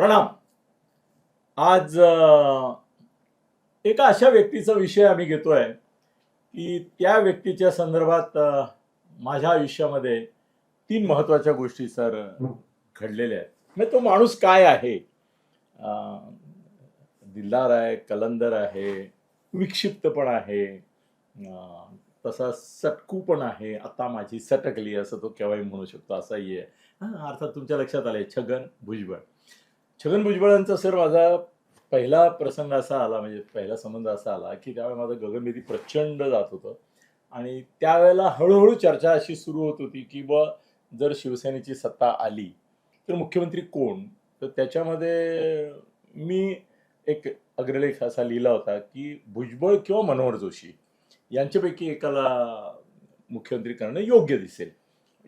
प्रणाम. आज एका अशा व्यक्तीचा विषय आम्ही घेतोय की त्या व्यक्तीच्या संदर्भात माझ्या आयुष्यामध्ये तीन महत्त्वाच्या गोष्टी सर घडलेल्या आहेत. म्हणजे तो माणूस काय आहे? दिलदार आहे कलंदर आहे विक्षिप्त पण आहे तसा सटकू पण आहे आता माझी सटकली असं तो केव्हाही म्हणू शकतो असाही आहे. अर्थात तुमच्या लक्षात आले छगन भुजबळ. छगन भुजबळांचा सर माझा पहिला प्रसंग असा आला म्हणजे पहिला संबंध असा आला की त्यावेळेला माझं गगनभेदी प्रचंड जात होतं. आणि त्यावेळेला हळूहळू चर्चा अशी सुरू होत होती की ब जर शिवसेनेची सत्ता आली तर मुख्यमंत्री कोण? तर त्याच्यामध्ये मी एक अग्रलेख असा लिहिला होता की भुजबळ किंवा मनोहर जोशी यांच्यापैकी एकाला मुख्यमंत्री करणं योग्य दिसेल.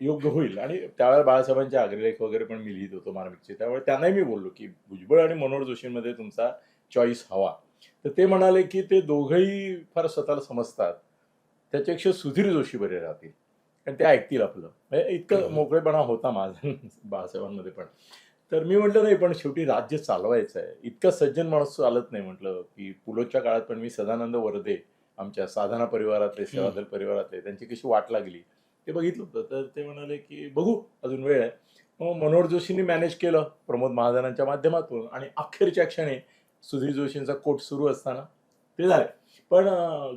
योग्य होईल. आणि त्यावेळेला बाळासाहेबांचे अग्रलेख वगैरे पण मी लिहित होतो मार्मिकचे. त्यामुळे त्यांनाही मी बोललो की भुजबळ आणि मनोहर जोशींमध्ये तुमचा चॉईस हवा. तर ते म्हणाले की ते दोघंही फार स्वतःला समजतात. त्याच्यापेक्षा सुधीर जोशी बरे राहतील. कारण ते ऐकतील आपलं. म्हणजे इतकं मोकळेपणा होता माझा बाळासाहेबांमध्ये पण. तर मी म्हटलं नाही पण शेवटी राज्य चालवायचं आहे इतकं सज्जन माणूस चालत नाही म्हटलं की पुलोच्या काळात पण मी सदानंद वरदे आमच्या साधना परिवारातले सेवादल परिवारातले त्यांची कशी वाट लागली? ते बघितलं होतं. तर ते म्हणाले की बघू अजून वेळ आहे. मग मनोहर जोशींनी मॅनेज केलं प्रमोद महाजनांच्या माध्यमातून आणि अखेरच्या क्षणी सुधीर जोशींचा कोट सुरू असताना ते झाले. पण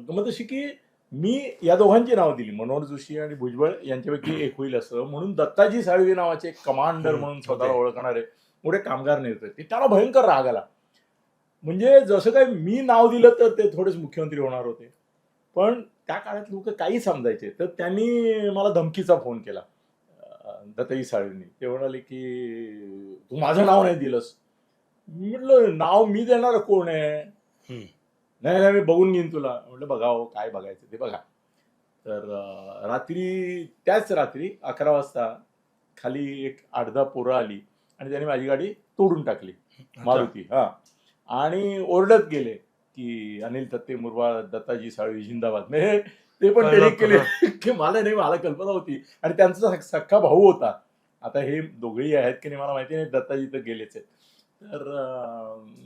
गमत अशी की मी या दोघांची नावं दिली. मनोहर जोशी आणि भुजबळ यांच्यापैकी एक होईल असं. म्हणून दत्ताजी साळवी नावाचे कमांडर म्हणून स्वतःला. ओळखणारे मोठे कामगार नेते ते त्याला भयंकर राग आला. म्हणजे जसं काय मी नाव दिलं तर ते थोडेच मुख्यमंत्री होणार होते. पण त्या काळात लोक काही समजायचे. तर त्यांनी मला धमकीचा फोन केला अं, दत्ताजी साळवींनी. ते म्हणाले की तू माझं नाव नाही दिलंस. मी म्हटलं नाव मी देणार कोण आहे. नाही नाही मी बघून घेईन तुला. म्हटलं बघावं काय बघायचं ते बघा. तर रात्री त्याच रात्री अकरा वाजता खाली एक दहा पोरं आली आणि त्यांनी माझी गाडी तोडून टाकली. मारुती हा. आणि ओरडत गेले. की अनिल तत्ते मुरवा दत्ताजी साळवी जिंदाबाद. म्हणजे ते पण त्यांनी केले. की मला नाही मला कल्पना होती. आणि त्यांचा सख- सख्खा भाऊ होता. आता हे दोघेही आहेत की नाही मला माहिती नाही दत्ताजी तर गेलेच आहेत. तर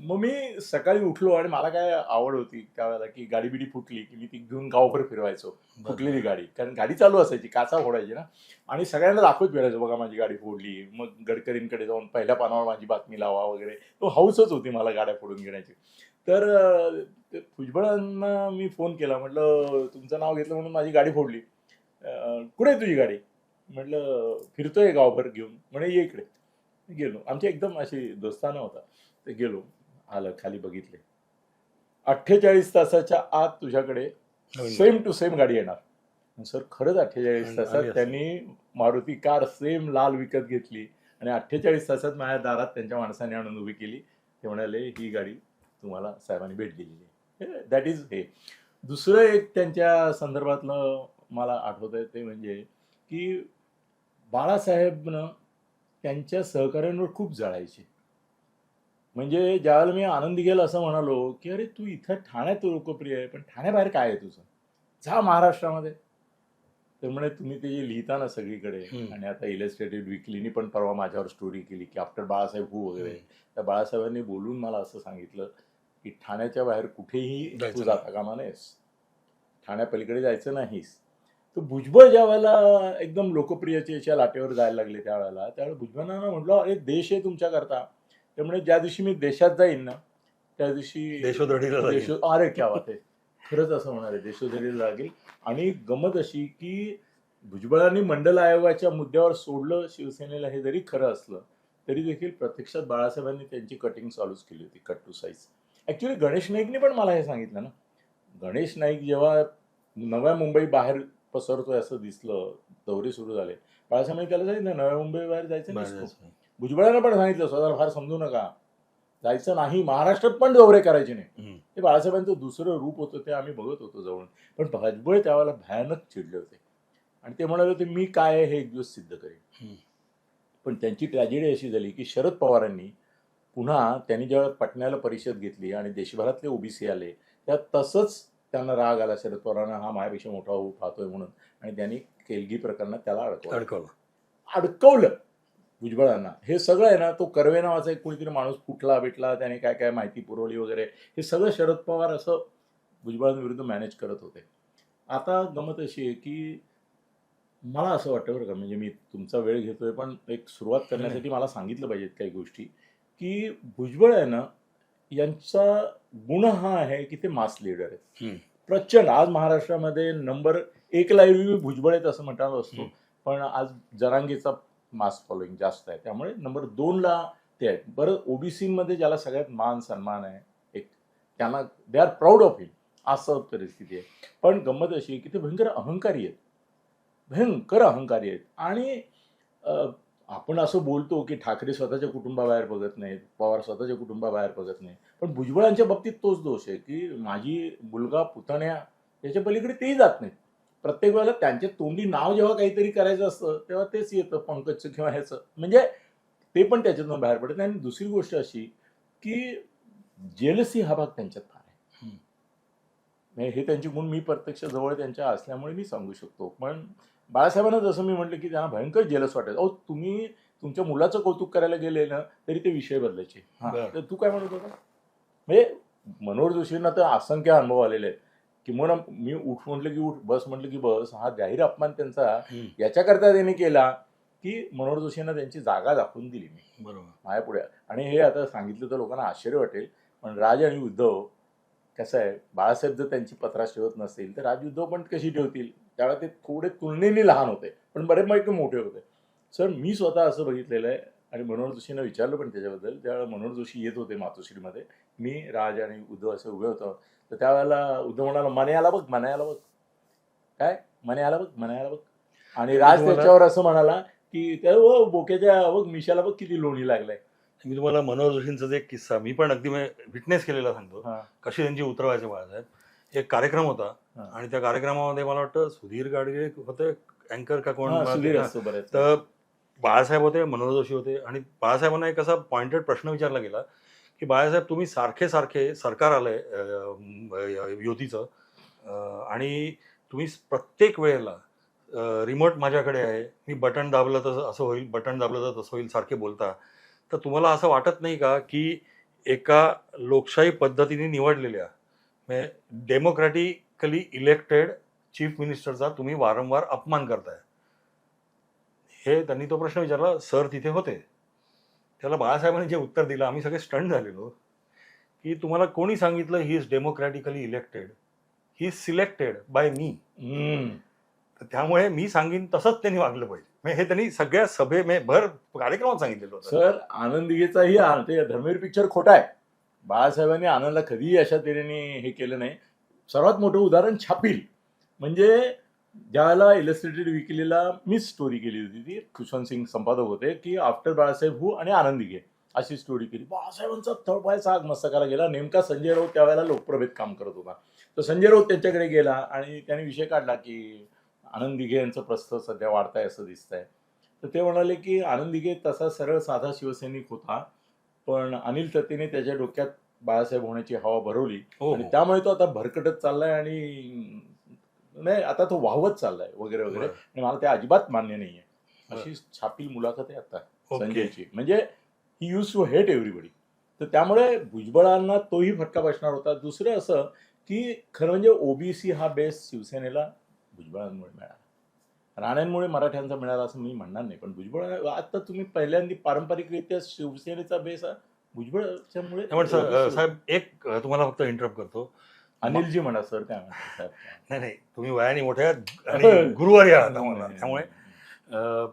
मग मी सकाळी उठलो आणि मला काय आवड होती त्यावेळेला की गाडी बिडी फुटली की मी ती घेऊन गावभर फिरवायचो. फुटलेली गाडी. कारण गाडी चालू असायची काचा फोडायची ना. आणि सगळ्यांना दाखवत फिरायचो बघा माझी गाडी फोडली. मग गडकरींकडे जाऊन पहिल्या पानावर माझी बातमी लावा वगैरे. तो हाऊसच होती मला गाड्या फोडून घेण्याची. तर भुजबळांना मी फोन केला. म्हटलं तुमचं नाव घेतलं म्हणून माझी गाडी फोडली. कुठे आहे तुझी गाडी? म्हटलं फिरतोय गावभर घेऊन. म्हणे ये इकडे. गेलो. आमची एकदम अशी दोस्ताना होता. ते गेलो. आलं खाली बघितले. अठ्ठेचाळीस तासाच्या आत तुझ्याकडे सेम टू सेम गाडी येणार. सर खरंच अठ्ठेचाळीस तासात. त्यांनी मारुती कार सेम लाल विकत घेतली. आणि अठ्ठेचाळीस तासात माझ्या दारात त्यांच्या माणसाने आणून उभी केली. ते म्हणाले ही गाडी तुम्हाला साहेबांनी भेट दिलेली आहे. दॅट इज हे. दुसरं एक त्यांच्या संदर्भातलं मला आठवत आहे ते म्हणजे की बाळासाहेबनं त्यांच्या सहकाऱ्यांवर खूप जळायचे. म्हणजे ज्यावेळेला मी आनंदी गेल असं म्हणालो की अरे तू इथं ठाण्यात लोकप्रिय आहे पण ठाण्याबाहेर काय आहे तुझं? जा महाराष्ट्रामध्ये. तर म्हणे तुम्ही ते जे लिहिता ना सगळीकडे. आणि आता इलस्ट्रेटेड विकलीनी पण परवा माझ्यावर स्टोरी केली की आफ्टर बाळासाहेब हू वगैरे. त्या बाळासाहेबांनी बोलून मला असं सांगितलं की ठाण्याच्या बाहेर कुठेही तू जाता कामा नाहीस ठाण्यापलीकडे जायचं नाहीस. तर भुजबळ ज्या वेळेला एकदम लोकप्रियतेच्या लाटेवर जायला लागले त्यावेळेला त्यावेळेला भुजबळांना म्हटलं अरे देश आहे तुमच्याकरता. त्यामुळे ज्या दिवशी मी देशात जाईन ना त्या दिवशी देशोधडीला अरे क्या आहे. खरंच असं म्हणाले देशोधडीला लागेल. आणि गमत अशी की भुजबळांनी मंडल आयोगाच्या मुद्द्यावर सोडलं शिवसेनेला हे जरी खरं असलं तरी देखील प्रत्यक्षात बाळासाहेबांनी त्यांची कटिंग चालूच केली होती cut to size. Actually Ganesh नाईकने पण मला हे सांगितलं ना. गणेश नाईक जेव्हा नव्या मुंबई बाहेर पसरतोय असं दिसलं दौरे सुरू झाले. बाळासाहेबांनी त्याला सांगितलं नव्या मुंबई बाहेर जायचं. भुजबळांना पण सांगितलं स्वतःला फार समजू नका. जायचं नाही महाराष्ट्रात पण दौरे करायचे नाही. ते बाळासाहेबांचं दुसरं रूप होतं ते आम्ही बघत होतो जवळ पण भुजबळ त्यावेळेला भयानक चिडले होते. आणि ते म्हणाले होते मी काय आहे हे एक दिवस सिद्ध करेन. पण त्यांची ट्रॅजेडी अशी झाली की शरद पवारांनी पुन्हा त्यांनी जेव्हा पटण्याला परिषद घेतली आणि देशभरातले ओबीसी आले त्या तसंच त्यांना राग आला शरद पवारांना हा माझ्यापेक्षा मोठा होऊ पाहतोय म्हणून आणि त्यांनी केलगी प्रकरणात त्याला अडकवलं. अडकवलं. अडकवलं भुजबळांना. हे सगळं आहे ना तो कर्वे नावाचा एक कोणीतरी माणूस कुठला भेटला त्याने काय काय माहिती पुरवली वगैरे हे सगळं शरद पवार असं भुजबळांविरुद्ध मॅनेज करत होते. आता गमत अशी आहे की मला असं वाटतं बरं का म्हणजे मी तुमचा वेळ घेतोय पण एक सुरुवात करण्यासाठी मला सांगितलं पाहिजेत काही गोष्टी. की भुजबळ आहे ना यांचा गुण हा आहे की ते मास लीडर आहेत. प्रचंड. आज महाराष्ट्रामध्ये नंबर एकला एरवी भुजबळ आहेत असं म्हटलं असतो. पण आज जरांगेचा मास फॉलोईंग जास्त आहे. त्यामुळे नंबर दोनला ते आहेत. बरं ओबीसीमध्ये ज्याला सगळ्यात मान सन्मान आहे एक त्यांना they are proud of him असं परिस्थिती आहे. पण गंमत अशी आहे की ते भयंकर अहंकारी आहेत. भयंकर अहंकारी आहेत. आणि आपण असं बोलतो की ठाकरे स्वतःच्या कुटुंबाबाहेर बघत नाहीत पवार स्वतःच्या कुटुंबाबाहेर बघत नाही पण भुजबळांच्या बाबतीत तोच दोष आहे की माझी मुलगा पुतण्या याच्या पलीकडे तेही जात नाहीत. प्रत्येक वेळेला त्यांच्या तोंडी नाव जेव्हा काहीतरी करायचं असतं तेव्हा तेच येतं पंकजचं किंवा ह्याचं. म्हणजे ते पण त्याच्यातून बाहेर पडत नाही. आणि दुसरी गोष्ट अशी की जेलसी हा भाग त्यांच्यात म्हणजे हे त्यांची गुण मी प्रत्यक्ष जवळ त्यांच्या असल्यामुळे मी सांगू शकतो. पण बाळासाहेबांना जसं मी म्हटलं की त्यांना भयंकर जेलस वाटायचं. अहो तुम्ही तुमच्या मुलाचं कौतुक करायला गेले ना तरी ते विषय बदलायचे. तर तू काय म्हणत होता? म्हणजे मनोहर जोशींना तर असंख्य अनुभव आलेले आहेत. किंवा मी उठ म्हटलं की उठ बस म्हटलं की बस हा जाहीर अपमान त्यांचा. याच्याकरता त्यांनी केला की मनोहर जोशींना त्यांची जागा दाखवून दिली मी. बरोबर. माझ्या पुढे आणि हे आता सांगितलं तर लोकांना आश्चर्य वाटेल पण राज आणि उद्धव कसं आहे बाळासाहेब जर त्यांची पत्रास ठेवत नसतील तर राज उद्धव पण कशी ठेवतील? त्यावेळेला ते थोडे तुलनेने लहान होते पण बरेपैकी मोठे होते. सर मी स्वतः असं बघितलेलं आहे आणि मनोहर जोशींना विचारलं पण त्याच्याबद्दल ज्यावेळेला मनोहर जोशी येत होते मातोश्रीमध्ये. मी राज आणि उद्धव असे उभे होतो. तर त्यावेळेला उद्धव म्हणाला मने आला बघ मने आला बघ. काय? मने आला बघ मने आला बघ. आणि राज त्याच्यावर असं म्हणाला की त्या "ओ, बोक्याच्या बघ मिशाला बघ किती लोणी लागलाय. मी तुम्हाला मनोहर जोशींचा जो एक किस्सा मी पण अगदी विटनेस केलेला सांगतो. कशी त्यांची उतरवायचे बाळासाहेब. एक कार्यक्रम होता. आणि त्या कार्यक्रमामध्ये मला वाटतं सुधीर गाडगे होते अँकर का कोण तर बाळासाहेब होते मनोहर जोशी होते आणि बाळासाहेबांना एक असा पॉइंटेड प्रश्न विचारला गेला की बाळासाहेब तुम्ही सारखे सारखे सरकार आलंय युतीचं आणि तुम्ही प्रत्येक वेळेला रिमोट माझ्याकडे आहे मी बटन दाबलं तर असं होईल बटन दाबलं तर तसं होईल सारखे बोलता. तर तुम्हाला असं वाटत नाही का की एका लोकशाही पद्धतीने निवडलेल्या डेमोक्रॅटिकली इलेक्टेड चीफ मिनिस्टरचा तुम्ही वारंवार अपमान करताय? हे त्यांनी तो प्रश्न विचारला सर तिथे होते. त्याला बाळासाहेबांनी जे उत्तर दिलं आम्ही सगळे स्टंट झालेलो की तुम्हाला कोणी सांगितलं he is democratically elected he is selected by me त्यामुळे मी सांगीन तसंच त्यांनी वागलं पाहिजे. म्हणजे हे त्यांनी सगळ्या सभे भर कार्यक्रमात सांगितलेलं होतं. सर आनंदिगेचाही ते धर्मवीर पिक्चर खोटा आहे. बाळासाहेबांनी आनंदला कधीही अशा तऱ्हेने हे केलं नाही. सर्वात मोठं उदाहरण छापील. म्हणजे ज्यावेळेला इलस्ट्रेटेड विकलीला मीच स्टोरी केली होती ती खुशवंत सिंग संपादक होते की आफ्टर बाळासाहेब हू आणि आनंदिगे अशी स्टोरी केली. बाळासाहेबांचा तळपाय साग मस्तकाला गेला. नेमका संजय राऊत त्यावेळेला लोकप्रभेत काम करत होता. तर संजय राऊत त्यांच्याकडे गेला आणि त्याने विषय काढला की आनंद दिघे यांचं प्रस्थ सध्या वाढतंय असं दिसतंय तर ते म्हणाले की आनंद दिघे तसा सरळ साधा शिवसैनिक होता पण अनिल तत्तेने त्याच्या डोक्यात बाळासाहेब होण्याची हवा भरवली हो, आणि हो. त्यामुळे तो आता भरकटत चाललाय आणि नाही आता तो वाहवत चाललाय वगैरे वगैरे. आणि मला ते अजिबात मान्य नाहीये. अशी छापील मुलाखत आहे आता. संजयची म्हणजे he used to hate everybody तर त्यामुळे भुजबळांना तोही फटका बसणार होता दुसरं असं की खरं म्हणजे ओबीसी हा बेस शिवसेनेला भुजबळांमुळे मिळाला. राण्यांमुळे मराठ्यांचा मिळाला असं मी म्हणणार नाही. पण भुजबळ आता तुम्ही पहिल्यांदा पारंपरिकरित्या शिवसेनेचा बेस भुजबळच्यामुळे साहेब एक तुम्हाला फक्त इंटरप्ट करतो. अनिलजी म्हणा सर काय म्हणतात नाही नाही तुम्ही वयाने मोठे आहात आणि गुरुवारी आहात आम्हाला त्यामुळे अ,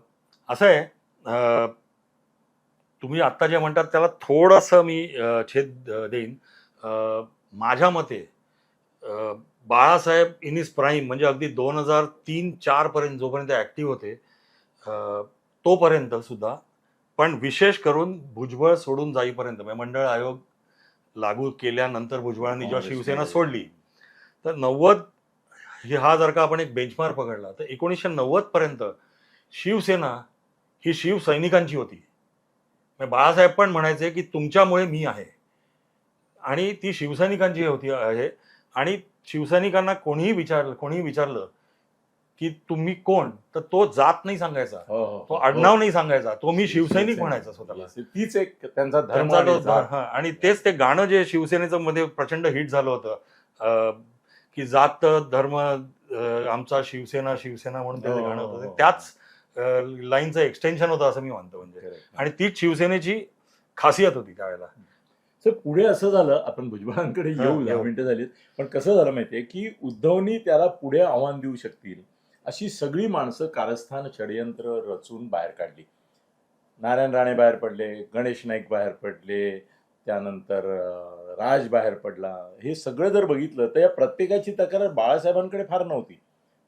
असं आहे तुम्ही आत्ता जे म्हणतात त्याला थोडंसं मी छेद देईन. माझ्या मते बाळासाहेब इन इज प्राईम म्हणजे अगदी दोन हजार तीन चार पर्यंत जोपर्यंत ऍक्टिव्ह होते तोपर्यंत सुद्धा. पण विशेष करून भुजबळ सोडून जाईपर्यंत म्हणजे मंडळ आयोग लागू केल्यानंतर भुजबळांनी जेव्हा शिवसेना सोडली तर नव्वद ही हा जर का आपण एक बेंचमार्क पकडला तर एकोणीसशे नव्वद पर्यंत शिवसेना ही शिवसैनिकांची होती. म्हणजे बाळासाहेब पण म्हणायचे की तुमच्यामुळे मी आहे. आणि ती शिवसैनिकांची होती आहे. आणि शिवसैनिकांना कोणीही विचारलं कोणीही विचारलं की तुम्ही कोण? तर तो जात नाही सांगायचा. हो, हो, तो हो. आडनाव नाही सांगायचा. तो मी शिवसैनिक. म्हणायचा स्वतःला. तीच एक त्यांचा धर्म त्यांचा तो आणि तेच ते गाणं जे शिवसेनेचं मध्ये प्रचंड हिट झालं होतं की जात धर्म आमचा शिवसेना शिवसेना म्हणून ते हो, गाणं होतं ते. त्याच लाईनचं एक्सटेन्शन होतं असं मी मानतो म्हणजे. आणि तीच शिवसेनेची खासियत होती त्यावेळेला. तर पुढे असं झालं आपण भुजबळांकडे येऊ दहा. मिनिटं झालीत पण कसं झालं माहितीये की उद्धवनी त्याला पुढे आव्हान देऊ शकतील अशी सगळी माणसं कारस्थान षडयंत्र रचून बाहेर काढली. नारायण राणे बाहेर पडले गणेश नाईक बाहेर पडले त्यानंतर राज बाहेर पडला. हे सगळं जर बघितलं तर या प्रत्येकाची तक्रार बाळासाहेबांकडे फार नव्हती.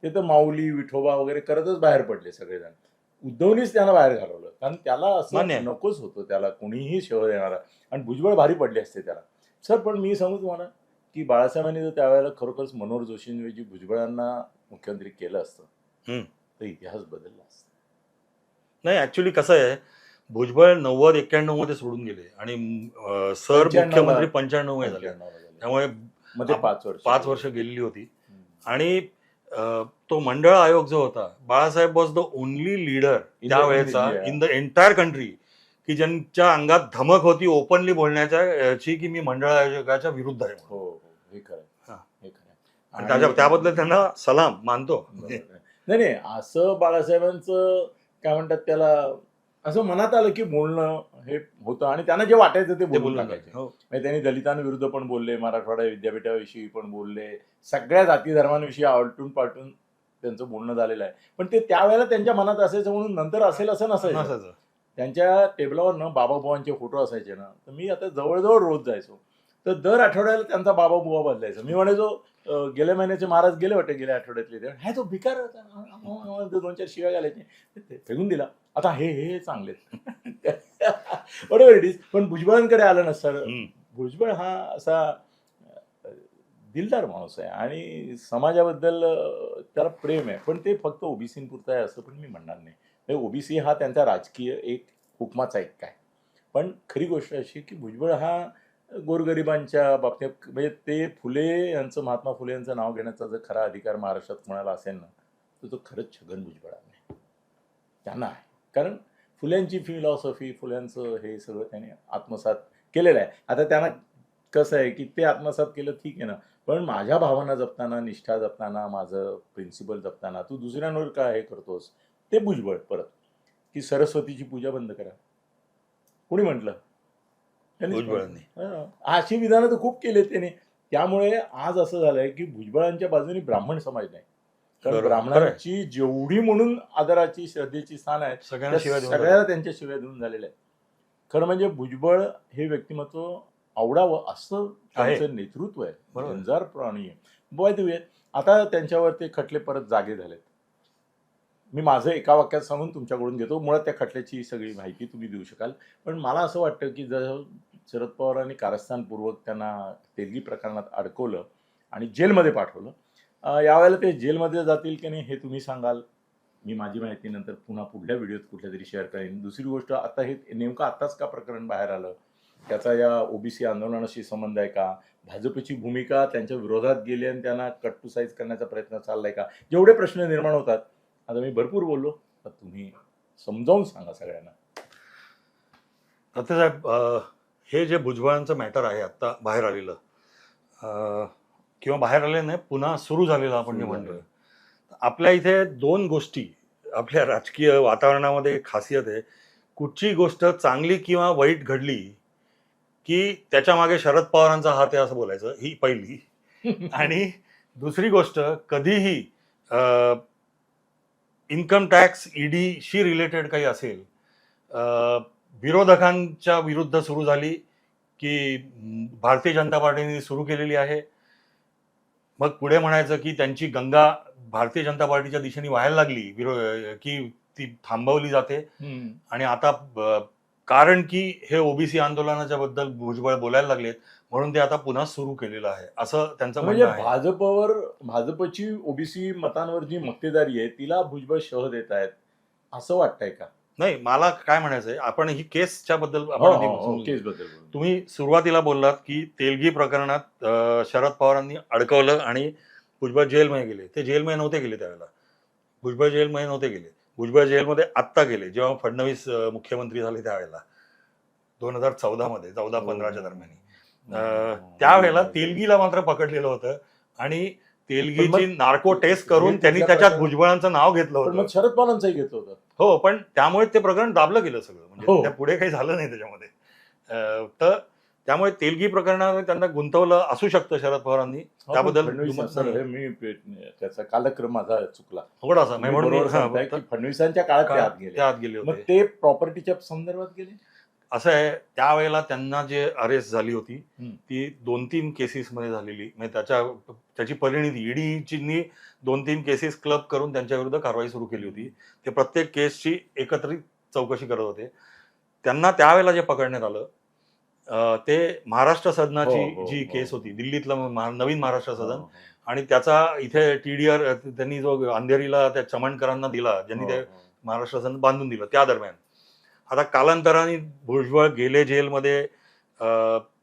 ते तर माऊली विठोबा वगैरे करतच बाहेर पडले सगळेजण. उद्धवनीच त्यांना बाहेर घालवलं कारण त्याला असं. नकोच होतं त्याला कोणीही शेव देणारा आणि भुजबळ भारी पडले असते त्याला सर पण मी सांगू तुम्हाला की बाळासाहेबांनी जर त्यावेळेला खरोखरच मनोहर जोशींऐवजी भुजबळांना मुख्यमंत्री केलं असतं. तर इतिहास बदलला असता नाही ऍक्च्युली कसं आहे भुजबळ नव्वद एक्क्याण्णवमध्ये सोडून गेले आणि सर 95 ला. मुख्यमंत्री पंच्याण्णवमध्ये झाले 95 ला झाले. त्यामुळे पाच वर्ष पाच वर्ष गेलेली होती. आणि तो मंडळ आयोग जो होता Balasaheb was the only leader त्यावेळेचा. In the entire country की ज्यांच्या अंगात धमक होती ओपनली बोलण्याच्या याची की मी मंडळ आयोगाच्या विरुद्ध आहे. हो हो खरं खरं आणि त्याच्या त्याबद्दल त्यांना सलाम मानतो. नाही नाही असं बाळासाहेबांचं काय म्हणतात त्याला असं मनात आलं की बोलणं हे होतं आणि त्यांना जे वाटायचं ते बोलून टाकायचे हो. म्हणजे त्यांनी दलितांविरुद्ध पण बोलले मराठवाडा विद्यापीठाविषयी पण बोलले सगळ्या जाती धर्मांविषयी आलटून पालटून त्यांचं बोलणं झालेलं आहे पण ते त्यावेळेला त्यांच्या मनात असायचं म्हणून नंतर असेल असं नसायचं. त्यांच्या टेबलावर ना बाबा बुवांचे फोटो असायचे ना तर मी आता जवळजवळ रोज जायचो तर दर आठवड्याला त्यांचा बाबा बुवा बदलायचा मी म्हणायचो गेल्या महिन्याचे महाराज गेले वाटते गेल्या आठवड्यातले ते हा तो भिकार होता. दोन चार शिव्या घालायचे फेकून दिला आता हे हे चांगले. बरोबर इट इज पण भुजबळांकडे आलं ना सर. भुजबळ हा असा दिलदार माणूस आहे आणि समाजाबद्दल त्याला प्रेम आहे. पण ते फक्त ओबीसीपुरतं आहे असं पण मी म्हणणार नाही. ओबीसी हा त्यांचा राजकीय एक हुकमाचा एक काय. पण खरी गोष्ट अशी की भुजबळ हा गोरगरिबांच्या बाबतीत म्हणजे ते फुले यांचं महात्मा फुले यांचं नाव घेण्याचा जर खरा अधिकार महाराष्ट्रात कोणाला असेल ना तर तो खरंच छगन भुजबळांना. त्यांना आहे. कारण फुल्यांची फिलॉसॉफी फुल्यांचं हे सगळं त्याने आत्मसात केलेलं आहे. आता त्यांना कसं आहे की ते आत्मसात केलं ठीक आहे ना. पण माझ्या भावना जपताना निष्ठा जपताना माझं प्रिन्सिपल जपताना तू दुसऱ्यांवर काय हे करतोस? ते भुजबळ परत. की सरस्वतीची पूजा बंद करा. कोणी म्हटलं? भुजबळांनी. हा. अशी विधानं तर खूप केले त्याने. त्यामुळे आज असं झालंय की भुजबळांच्या बाजूने ब्राह्मण समाज नाही. कारण. ब्राह्मणांची जेवढी म्हणून आदराची श्रद्धेची स्थान आहे सगळ्यांना त्या शिवाय देऊन सगळ्याला त्यांच्या शिव्या देऊन झालेल्या आहेत. खरं म्हणजे भुजबळ हे व्यक्तिमत्व आवडावं असं त्यांचं नेतृत्व आहे. जंजार प्राणी आहे. आता त्यांच्यावर ते खटले परत जागे झालेत. मी माझं एका वाक्यात सांगून तुमच्याकडून घेतो. मुळात त्या खटल्याची सगळी माहिती तुम्ही देऊ शकाल. पण मला असं वाटतं की जर शरद पवारांनी कारस्थानपूर्वक त्यांना तेलगी प्रकरणात अडकवलं आणि जेलमध्ये पाठवलं यावेळेला ते जेलमध्ये जातील की नाही हे तुम्ही सांगाल. मी माझी माहिती नंतर पुन्हा पुढल्या व्हिडिओत कुठल्या तरी शेअर करेन. दुसरी गोष्ट आता हे नेमकं आत्ताच का प्रकरण बाहेर आलं? त्याचा या ओबीसी आंदोलनाशी संबंध आहे का? भाजपची भूमिका त्यांच्या विरोधात गेली आणि त्यांना कट टू साईज करण्याचा प्रयत्न चाललाय का? जेवढे प्रश्न निर्माण होतात. आता मी भरपूर बोललो तर तुम्ही समजावून सांगा सगळ्यांना. आता साहेब हे जे भुजबळांचं मॅटर आहे आत्ता बाहेर आलेलं किंवा बाहेर आले नाही पुन्हा सुरू झालेलं आपण जे म्हणतोय. आपल्या इथे दोन गोष्टी आपल्या राजकीय वातावरणामध्ये एक खासियत आहे. कुठची गोष्ट चांगली किंवा वाईट घडली की त्याच्यामागे शरद पवारांचा हात आहे असं बोलायचं ही पहिली. आणि दुसरी गोष्ट कधीही इन्कम टॅक्स ईडीशी रिलेटेड काही असेल विरोधकांच्या विरुद्ध सुरू झाली की भारतीय जनता पार्टीने सुरू केलेली आहे. मग पुढे म्हणायचं की त्यांची गंगा भारतीय जनता पार्टीच्या दिशेने व्हायला लागली विरो की ती थांबवली जाते. आणि आता कारण की हे ओबीसी आंदोलनाच्या बद्दल भुजबळ बोलायला लागलेत म्हणून ते आता पुन्हा सुरू केलेलं आहे. असं त्यांचं म्हणजे भाजपवर भाजपची ओबीसी मतांवर जी मक्तेदारी आहे तिला भुजबळ शह देत आहेत असं वाटतंय का? नाही मला काय म्हणायचंय आपण ही केसच्या बद्दल हो, आपण आधी हो, हो. तुम्ही सुरुवातीला बोललात की तेलगी प्रकरणात अं, शरद पवारांनी अडकवलं आणि भुजबळ जेलमध्ये गेले. ते जेलमध्ये नव्हते गेले त्यावेळेला. भुजबळ जेलमध्ये नव्हते गेले. भुजबळ जेलमध्ये आत्ता गेले जेव्हा फडणवीस अं, मुख्यमंत्री झाले त्यावेळेला. दोन हजार चौदा मध्ये चौदा पंधराच्या दरम्यान. अं, त्यावेळेला तेलगीला मात्र पकडलेलं होतं आणि तेलगीची नार्को टेस्ट करून त्यांनी त्याच्यात भुजबळांचं नाव घेतलं होतं. शरद पवारांचंही घेतलं होतं. हो पण त्यामुळे ते प्रकरण दाबलं गेलं सगळं. म्हणजे हो. त्या पुढे काही झालं नाही त्याच्यामध्ये. तर त्यामुळे तेलगी प्रकरणामध्ये त्यांना गुंतवलं असू शकतं शरद पवारांनी. त्याबद्दल. हे मी त्याचा कालक्रम माझा चुकला. थोडासा तुम्ही म्हणून मी बरोबर सांगताय फक्त की फडणवीसांच्या काळात आत गेले. मग ते प्रॉपर्टीच्या संदर्भात गेले? असं आहे त्यावेळेला त्यांना जे अरेस्ट झाली होती. ती दोन तीन केसेस मध्ये झालेली म्हणजे त्याच्या त्याची परिणिती ईडीची दोन तीन केसेस क्लब करून त्यांच्या विरुद्ध कारवाई सुरू केली होती ते प्रत्येक केसची एकत्रित चौकशी करत होते त्यांना त्यावेळेला जे पकडण्यात आलं ते महाराष्ट्र सदनाची हो, हो, जी हो. केस होती दिल्लीतलं महा- नवीन महाराष्ट्र सदन हो, आणि त्याचा इथे टीडीआर त्यांनी जो अंधेरीला त्या चमणकरांना दिला ज्यांनी हो, ते हो. महाराष्ट्र सदन बांधून दिलं त्या दरम्यान आता कालांतराने भुजबळ गेले जेलमध्ये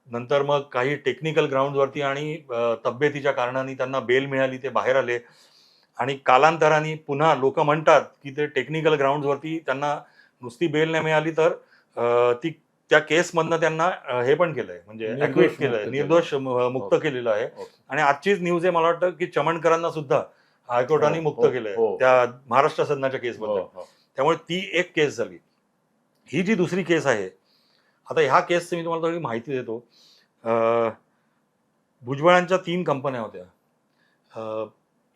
नंतर मग काही टेक्निकल ग्राउंडवरती आणि तब्येतीच्या कारणाने त्यांना बेल मिळाली ते बाहेर आले आणि कालांतराने पुन्हा लोक म्हणतात की ते टेक्निकल ग्राउंडवरती त्यांना नुसती बेल नाही मिळाली तर ती त्या केसमधनं त्यांना हे पण केलंय म्हणजे मुक्त केलंय. निर्दोष मुक्त. केलेलं आहे. आणि आजचीच न्यूज आहे मला वाटतं की चमणकरांना सुद्धा हायकोर्टाने हो, मुक्त हो, केलंय हो. त्या महाराष्ट्र सदनाच्या केसबद्दल हो. त्यामुळे ती एक केस झाली ही जी दुसरी केस आहे आता ह्या केसची मी तुम्हाला थोडी माहिती देतो. भुजबळांच्या तीन कंपन्या होत्या.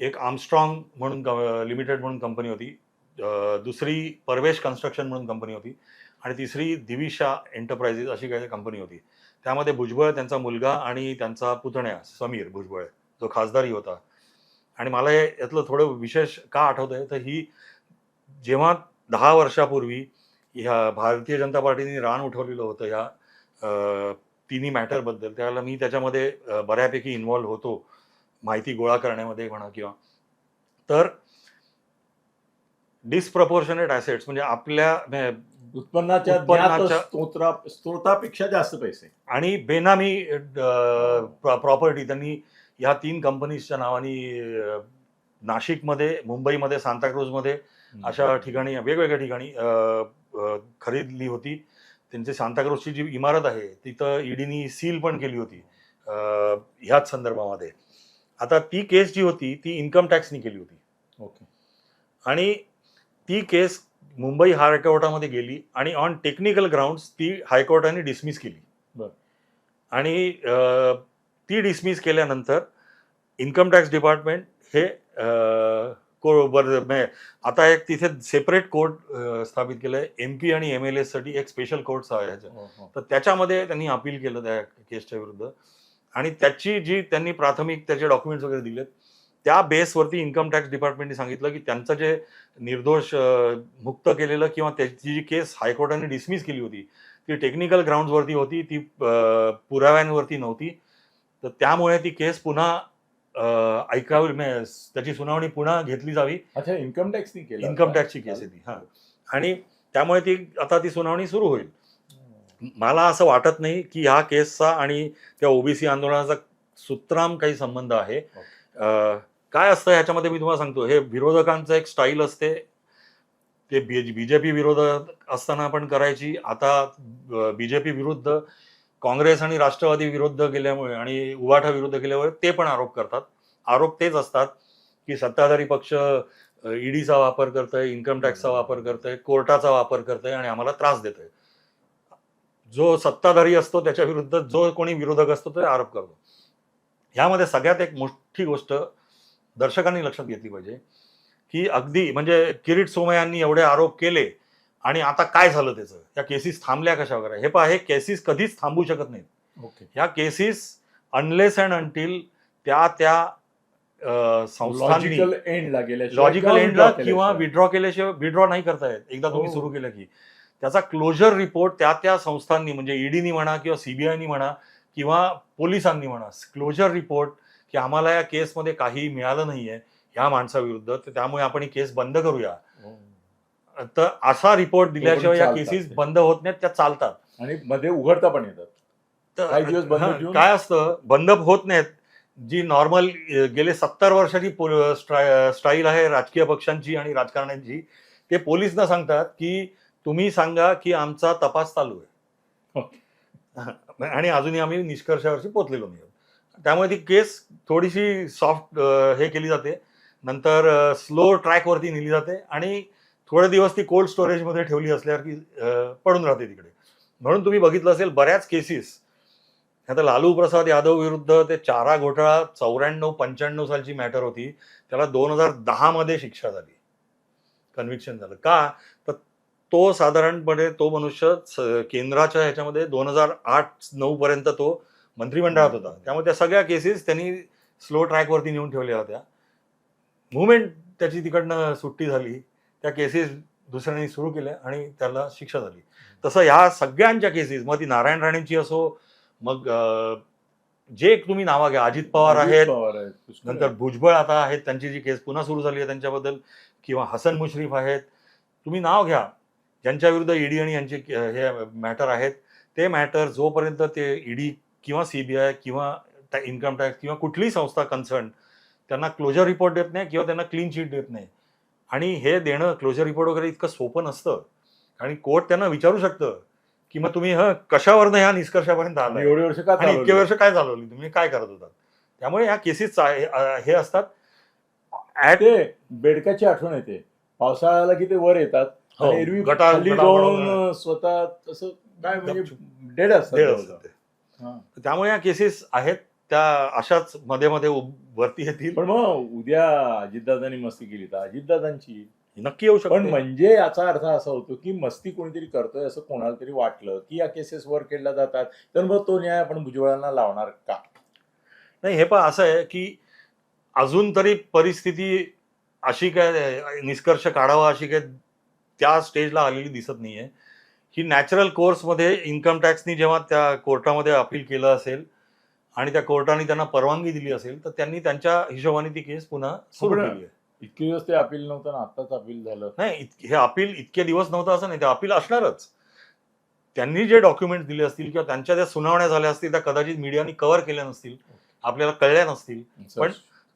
एक आर्मस्ट्रॉंग म्हणून लिमिटेड म्हणून कंपनी होती. दुसरी परवेश कन्स्ट्रक्शन म्हणून कंपनी होती. आणि तिसरी दिविशा एंटरप्राइजेस अशी काही कंपनी होती. त्यामध्ये भुजबळ त्यांचा मुलगा आणि त्यांचा पुतण्या समीर भुजबळ जो खासदारी होता. आणि मला हे यातलं थोडं विशेष का आठवत आहे तर ही जेव्हा दहा वर्षापूर्वी ह्या भारतीय जनता पार्टीने रान उठवलेलं होतं ह्या तिन्ही मॅटरबद्दल त्यावेळेला मी त्याच्यामध्ये बऱ्यापैकी इन्व्हॉल्व होतो. माहिती गोळा करण्यामध्ये म्हणा किंवा. तर डिस्प्रपोर्शनेट ॲसेट्स म्हणजे आपल्या उत्पन्नाच्या स्त्रोतापेक्षा जास्त पैसे. आणि बेनामी प्रॉपर्टी त्यांनी ह्या तीन कंपनीजच्या नावाने नाशिकमध्ये मुंबईमध्ये सांताक्रूजमध्ये अशा ठिकाणी वेगवेगळ्या ठिकाणी खरीदली होती. त्यांची सांताक्रूजची जी इमारत आहे तिथं ईडीनी सील पण केली होती ह्याच संदर्भामध्ये. आता ती केस जी होती ती इन्कम टॅक्सनी केली होती. ओके. आणि ती केस मुंबई हायकोर्टामध्ये गेली आणि ऑन टेक्निकल ग्राउंड्स ती हायकोर्टाने डिसमिस केली. बरं. आणि ती डिसमिस केल्यानंतर इन्कम टॅक्स डिपार्टमेंट हे को बर आता एक तिथे सेपरेट कोर्ट स्थापित केलंय एम पी आणि एम एल एससाठी एक स्पेशल कोर्ट आहे. हो, हो. तर त्याच्यामध्ये त्यांनी अपील केलं त्या केसच्या विरुद्ध आणि त्याची जी त्यांनी प्राथमिक त्याचे डॉक्युमेंट्स वगैरे दिलेत त्या बेसवरती इन्कम टॅक्स डिपार्टमेंटने सांगितलं की त्यांचं जे निर्दोष मुक्त केलेलं किंवा त्याची जी केस हायकोर्टाने डिसमिस केली होती ती टेक्निकल ग्राउंड्सवरती होती ती पुराव्यांवरती नव्हती तर त्यामुळे ती केस पुन्हा ऐकावी त्याची सुनावणी पुन्हा घेतली जावी. अच्छा इन्कम टॅक्सनी केलं इन्कम टॅक्सची केस आहे ती हा. आणि त्यामुळे ती आता ती सुनावणी सुरू होईल. मला असं वाटत नाही की ह्या केसचा आणि त्या ओबीसी आंदोलनाचा सुत्राम काही संबंध आहे. काय असतं ह्याच्यामध्ये मी तुम्हाला सांगतो. हे विरोधकांचं एक स्टाईल असते. ते बीजेपी विरोधक असताना पण करायची. आता बीजेपी विरुद्ध काँग्रेस आणि राष्ट्रवादी विरुद्ध गेल्यामुळे आणि उवाठा विरुद्ध गेल्यामुळे ते पण आरोप करतात. आरोप तेच असतात की सत्ताधारी पक्ष ईडीचा वापर करतोय इन्कम टॅक्सचा वापर करतोय कोर्टाचा वापर करतोय आणि आम्हाला त्रास देतोय. जो सत्ताधारी असतो त्याच्या विरुद्ध जो कोणी विरोधक असतो तो आरोप करतो. ह्यामध्ये सगळ्यात एक मोठी गोष्ट दर्शकांनी लक्षात घेतली पाहिजे की अगदी म्हणजे किरीट सोमयांनी एवढे आरोप केले आणि आता काय झालं त्याचं? या केसेस थांबल्या कशा वगैरे हे पहा हे केसेस कधीच थांबू शकत नाहीत. ओके. ह्या केसेस अनलेस अँड अंटील त्या त्या लॉजिकल एंडला लॉजिकल एंडला किंवा विड्रॉ केल्याशिवाय. विड्रॉ नाही करता येत. एकदा तुम्ही हो. सुरू केलं की. त्याचा क्लोजर रिपोर्ट त्या त्या संस्थांनी म्हणजे ईडीनी म्हणा किंवा सीबीआयनी म्हणा किंवा पोलिसांनी म्हणा क्लोजर रिपोर्ट की आम्हाला या केसमध्ये काही मिळालं नाहीये ह्या माणसाविरुद्ध तर त्यामुळे आपण ही केस बंद करूया. तर असा रिपोर्ट दिल्याशिवाय या चालतात केसेस ते. बंद होत नाहीत त्या चालतात. आणि मध्ये उघडता पण येतात. तर काही दिवस बंद हा, ठेवून- काय असतं बंद होत नाहीत. जी नॉर्मल गेले सत्तर वर्षाची पो- स्ट्रा- स्टाईल आहे राजकीय पक्षांची आणि राजकारण्यांची ते पोलीस न सांगतात की तुम्ही सांगा की आमचा तपास चालू आहे. आणि अजूनही आम्ही निष्कर्षावरची पोचलेलो नाही आहोत. त्यामुळे ती केस थोडीशी सॉफ्ट हे केली जाते. नंतर स्लो ट्रॅकवरती नेली जाते आणि थोडे दिवस ती कोल्ड स्टोरेजमध्ये ठेवली असल्यावर की पडून राहते तिकडे. म्हणून तुम्ही बघितलं असेल बऱ्याच केसेस आता लालू प्रसाद यादव विरुद्ध ते चारा घोटाळा चौऱ्याण्णव पंच्याण्णव सालची मॅटर होती. त्याला दोन हजार दहा मध्ये शिक्षा झाली. कन्व्हिक्शन झालं. का? तर तो साधारणपणे तो मनुष्य केंद्राच्या ह्याच्यामध्ये दोन हजार आठ नऊ पर्यंत तो मंत्रिमंडळात होता. त्यामुळे त्या सगळ्या केसेस त्यांनी स्लो ट्रॅकवरती नेऊन ठेवल्या होत्या. मुवमेंट त्याची तिकडनं सुट्टी झाली. त्या केसेस दुसऱ्यांनी सुरू केल्या आणि त्याला शिक्षा झाली. तसं ह्या सगळ्यांच्या केसेस मग ती नारायण राणेंची असो मग जे तुम्ही नावा घ्या अजित पवार आहेत नंतर भुजबळ आता आहेत त्यांची जी केस पुन्हा सुरू झाली आहे त्यांच्याबद्दल किंवा हसन मुश्रीफ आहेत तुम्ही नाव घ्या. ज्यांच्या विरुद्ध ईडी आणि यांचे हे मॅटर आहेत ते मॅटर जोपर्यंत ते ईडी किंवा सीबीआय किंवा इन्कम टॅक्स किंवा कुठलीही संस्था कन्सर्न त्यांना क्लोजर रिपोर्ट देत नाही किंवा त्यांना क्लीन शीट देत नाही. आणि हे देणं क्लोजर रिपोर्ट वगैरे इतकं सोपं नसतं आणि कोर्ट त्यांना विचारू शकतं की मग तुम्ही ह कशावरनं ह्या निष्कर्षापर्यंत आणि आलाय एवढे वर्ष का आणि इतके? वर्ष काय चालवली तुम्ही काय करत होतात त्यामुळे ह्या केसेस हे असतात ते बेडकाची आठवण येते पावसाळ्याला की ते वर येतात हो, एरवी. स्वतः तसं काय म्हणजे. डेड असतात. हा. त्यामुळे या केसेस आहेत त्या अशाच मध्ये मध्ये वरती येतील. पण मग उद्या अजितदादांनी मस्ती केली तर अजितदादांची. नक्की येऊ पण शकते म्हणजे याचा अर्थ असा होतो की मस्ती कोणीतरी करतोय असं कोणाला तरी वाटलं की या केसेस वर केल्या जातात तर मग तो न्याय आपण भुजबळांना लावणार का? नाही हे पण असं आहे की अजून तरी परिस्थिती अशी काय निष्कर्ष काढावा अशी काय त्या स्टेजला आलेली दिसत नाहीये. ही नॅचरल कोर्समध्ये इन्कम टॅक्सनी जेव्हा त्या कोर्टामध्ये अपील केलं असेल आणि त्या कोर्टाने त्यांना परवानगी दिली असेल तर त्यांनी त्यांच्या हिशोबाने ती केस पुन्हा सुरू. केली आहे. इतके दिवस ते अपील नव्हतं ना आताच अपील झालं. नाही इत- हे अपील इतके दिवस नव्हतं असं नाही ते अपील असणारच. त्यांनी जे डॉक्युमेंट दिले असतील किंवा त्यांच्या ज्या सुनावण्या झाल्या असतील त्या कदाचित मीडियाने कव्हर केल्या नसतील आपल्याला कळल्या नसतील. पण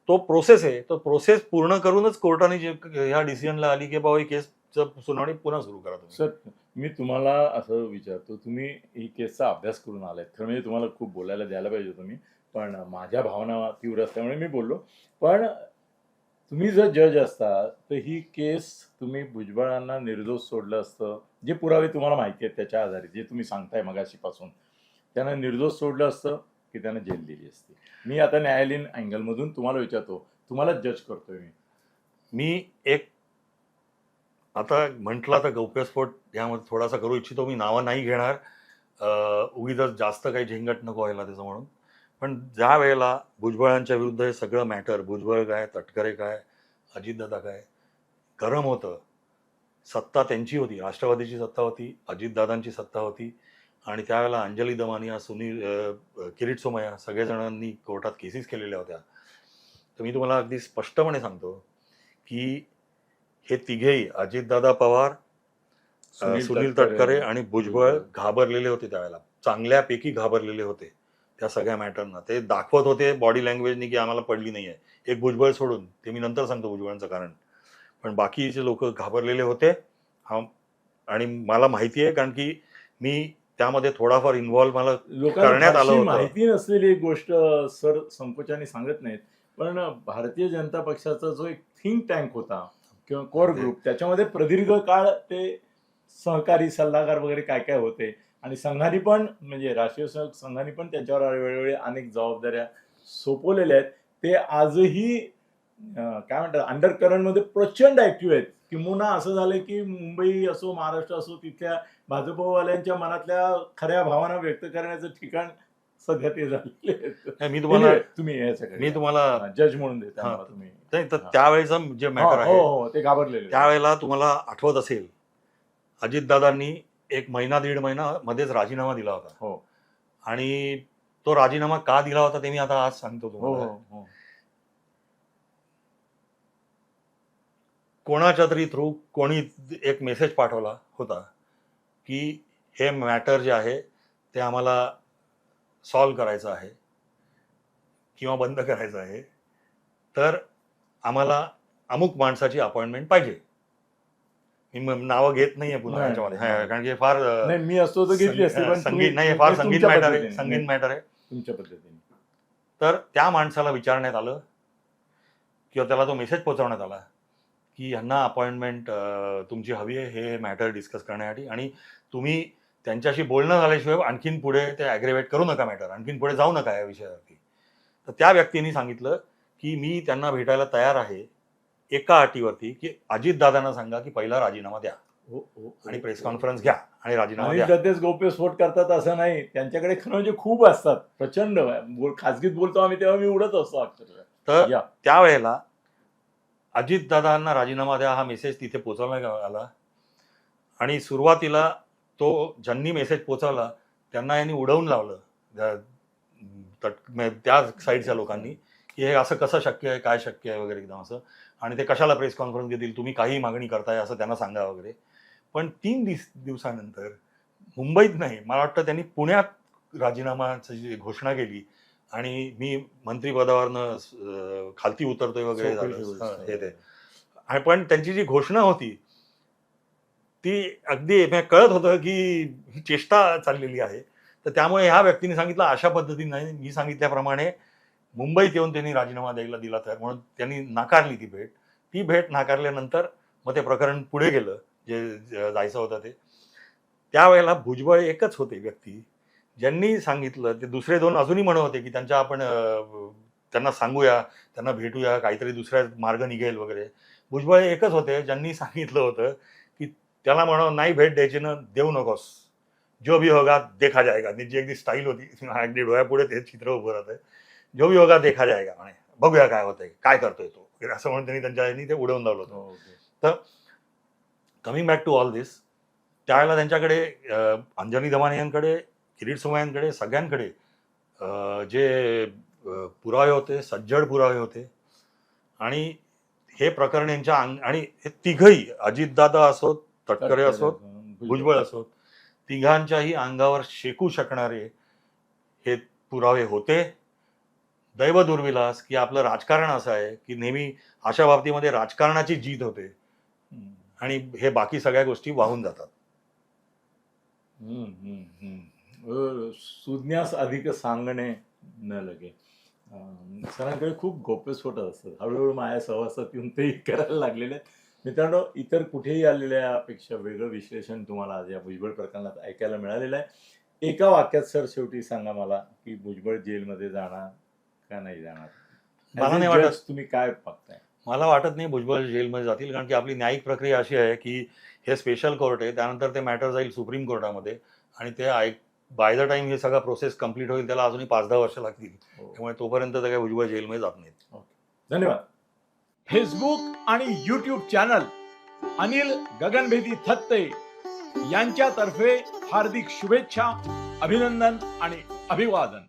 तो प्रोसेस आहे तो प्रोसेस पूर्ण करूनच कोर्टाने जे ह्या डिसिजनला आली की बाबा ही केस सुनावणी पुन्हा सुरू करा तुम्ही. सर मी तुम्हाला असं विचारतो तुम्ही ही केसचा अभ्यास करून आलाय खरं म्हणजे तुम्हाला खूप बोलायला द्यायला पाहिजे तुम्ही पण माझ्या भावना तीव्र असल्यामुळे मी बोललो. पण तुम्ही जर जज असता तर ही केस तुम्ही भुजबळांना निर्दोष सोडलं असतं जे पुरावे तुम्हाला माहिती आहेत त्याच्या आधारे जे तुम्ही सांगताय मगाशीपासून त्यांना निर्दोष सोडलं असतं की त्यांना जेल दिली असती? मी आता न्यायालयीन अँगलमधून तुम्हाला विचारतो तुम्हाला जज करतोय मी. मी एक आता म्हटलं आता गौप्यस्फोट यामध्ये थोडासा करू इच्छितो मी. नावं नाही घेणार. उगीच जास्त काही झिंगट नको व्हायला त्याचं म्हणून. पण ज्या वेळेला भुजबळांच्या विरुद्ध हे सगळं मॅटर भुजबळ काय तटकरे काय अजितदादा काय गरम होतं. सत्ता त्यांची होती. राष्ट्रवादीची सत्ता होती अजितदादांची सत्ता होती. आणि त्यावेळेला अंजली दमानिया सुनील किरीट सोमया सगळेजणांनी कोर्टात केसेस केलेल्या होत्या. तर मी तुम्हाला अगदी स्पष्टपणे सांगतो की हे तिघेही अजितदादा पवार सुनील तटकरे आणि भुजबळ घाबरलेले होते त्यावेळेला. चांगल्यापैकी घाबरलेले होते त्या सगळ्या मॅटरना ते दाखवत होते बॉडी लँग्वेजनी की आम्हाला पडली नाही आहे एक भुजबळ सोडून ते मी नंतर सांगतो भुजबळांचं कारण. पण बाकीचे लोक घाबरलेले होते. हा आणि मला माहिती आहे कारण की मी त्यामध्ये थोडाफार इन्व्हॉल्व मला करण्यात आलं. माहिती नसलेली एक गोष्ट सर संकोचाने सांगत नाहीत. पण भारतीय जनता पक्षाचा जो एक थिंक टँक होता किंवा कोर ग्रुप त्याच्यामध्ये प्रदीर्घ काळ ते सहकारी सल्लागार वगैरे काय काय होते. आणि संघाने पण म्हणजे राष्ट्रीय संघाने पण त्यांच्यावर वेळोवेळी अनेक जबाबदाऱ्या सोपवलेल्या आहेत. ते आजही काय म्हणतात अंडर करंटमध्ये प्रचंड ऍक्टिव्ह आहेत. किंबहुना असं झालं की मुंबई असो महाराष्ट्र असो तिथल्या भाजपवाल्यांच्या मनातल्या खऱ्या भावना व्यक्त करण्याचं ठिकाण सध्या ते झालेले मी तुम्हाला तुम्ही मी तुम्हाला जज म्हणून देता तुम्ही. नाही, तर. त्यावेळेचं जे मॅटर हो आहे हो, हो ते घाबरलेले. त्यावेळेला तुम्हाला आठवत असेल अजितदादांनी एक महिना दीड महिना मध्येच राजीनामा दिला होता. हो. आणि तो राजीनामा का दिला होता ते मी आता आज सांगतो हो तुम्हाला. हो. हो कोणाच्या तरी थ्रू कोणी एक मेसेज पाठवला होता की हे मॅटर जे आहे ते आम्हाला सॉल्व करायचं आहे किंवा बंद करायचं आहे. तर आम्हाला अमुक माणसाची अपॉइंटमेंट पाहिजे. मी नावं घेत नाहीये पुन्हा नाही, याच्यामध्ये. हा, कारण की फार नाही मी असतो तर घेतली असती पण संगीत नाही फार संगीत मॅटर आहे. संगीत मॅटर आहे. तुमच्या पद्धतीने. तर त्या माणसाला विचारण्यात आलं किंवा त्याला तो मेसेज पोहोचवण्यात आला की ह्यांना अपॉइंटमेंट तुमची हवी आहे हे मॅटर डिस्कस करण्यासाठी आणि तुम्ही त्यांच्याशी बोलणं झाल्याशिवाय आणखीन पुढे ते ॲग्रेवेट करू नका मॅटर आणखीन पुढे जाऊ नका या विषयावरती. तर त्या व्यक्तीने सांगितलं की मी त्यांना भेटायला तयार आहे एका अटीवरती की अजितदादांना सांगा की पहिला राजीनामा द्या. हो, हो, आणि प्रेस. कॉन्फरन्स घ्या आणि राजीनामा गौप्यस्फोट करतात असं नाही. त्यांच्याकडे खरं म्हणजे खूप असतात. प्रचंड खाजगीत बोलतो आम्ही तेव्हा मी उडत असतो अक्षरशः. तर. त्यावेळेला अजितदादांना राजीनामा द्या हा मेसेज तिथे पोचवण्यात आला आणि सुरुवातीला तो ज्यांनी मेसेज पोचवला त्यांना यांनी उडवून लावलं. त्या साईडच्या लोकांनी. की हे असं कसं शक्य आहे काय शक्य आहे वगैरे एकदम असं. आणि ते कशाला प्रेस कॉन्फरन्स घेतील तुम्ही काही मागणी करताय असं त्यांना सांगा वगैरे. पण तीन दिस दिवसानंतर मुंबईत नाही मला वाटतं त्यांनी पुण्यात राजीनामाची जी घोषणा केली आणि मी मंत्रिपदावरनं खालती उतरतोय वगैरे. हा, ते. आणि पण त्यांची जी घोषणा होती ती अगदी कळत होतं की ही चेष्टा चाललेली आहे. तर त्यामुळे ह्या व्यक्तीने सांगितलं अशा पद्धतीने मी सांगितल्याप्रमाणे मुंबईत येऊन त्यांनी राजीनामा द्यायला दिला तर म्हणून त्यांनी नाकारली ती भेट. ती भेट नाकारल्यानंतर मग ते प्रकरण पुढे गेलं जे जायचं होतं ते. त्यावेळेला भुजबळ एकच होते व्यक्ती ज्यांनी सांगितलं ते दुसरे दोन अजूनही म्हणत होते की त्यांच्या आपण त्यांना सांगूया त्यांना भेटूया काहीतरी दुसऱ्या मार्ग निघेल वगैरे. भुजबळ एकच होते ज्यांनी सांगितलं होतं की त्याला म्हणा नाही भेट द्यायची ना देऊ नकोस. जो भी होगा देखा जायगा त्यांची अगदी स्टाईल होती अगदी डोळ्यापुढे ते चित्र उभं राहतं जो भी होगा देखा जाएगा म्हणे? बघूया काय होतंय. काय करतोय तो? वगैरे असं म्हणून त्यांनी त्यांच्या ह्यानी ते उडवून लावलं होतं. Okay. Coming back to all this त्यावेळेला त्यांच्याकडे अंजनी दमाने यांकडे किरीट सोमय्यांकडे सगळ्यांकडे जे पुरावे होते सज्जड पुरावे होते. आणि हे प्रकरण यांच्या अंग आणि हे तिघही अजितदादा असोत तटकरे असोत भुजबळ असोत तिघांच्याही अंगावर शेकू शकणारे हे पुरावे होते. दैव दुर्विलास की आपलं राजकारण असं आहे की नेहमी अशा बाबतीमध्ये राजकारणाची जीत होते. आणि हे बाकी सगळ्या गोष्टी वाहून जातात. सुज्ञास अधिक सांगणे न लगे. सरांकडे खूप गोप्यस्फोट असतात. हळूहळू माझ्या सहवासात येऊन ते करायला लागलेले मित्रांनो इतर कुठेही आलेल्यापेक्षा वेगळं विश्लेषण तुम्हाला आज या भुजबळ प्रकरणात ऐकायला मिळालेलं आहे. एका वाक्यात सर शेवटी सांगा मला की भुजबळ जेलमध्ये जाणार का नाही जाणार? मला नाही वाटत. तुम्ही काय बघताय? मला वाटत नाही भुजबळ जेलमध्ये जातील कारण की आपली न्यायिक प्रक्रिया अशी आहे की हे स्पेशल कोर्ट आहे त्यानंतर ते मॅटर जाईल सुप्रीम कोर्टामध्ये आणि ते ऐक बाय द टाइम हे सगळं प्रोसेस कंप्लीट होईल त्याला अजूनही पाच दहा वर्ष लागतील. हो. त्यामुळे तोपर्यंत तर काही भुजबळ जेलमध्ये जात नाहीत. धन्यवाद. फेसबुक आणि युट्यूब चॅनल अनिल गगनभेदी थत्ते यांच्यातर्फे हार्दिक शुभेच्छा अभिनंदन आणि अभिवादन.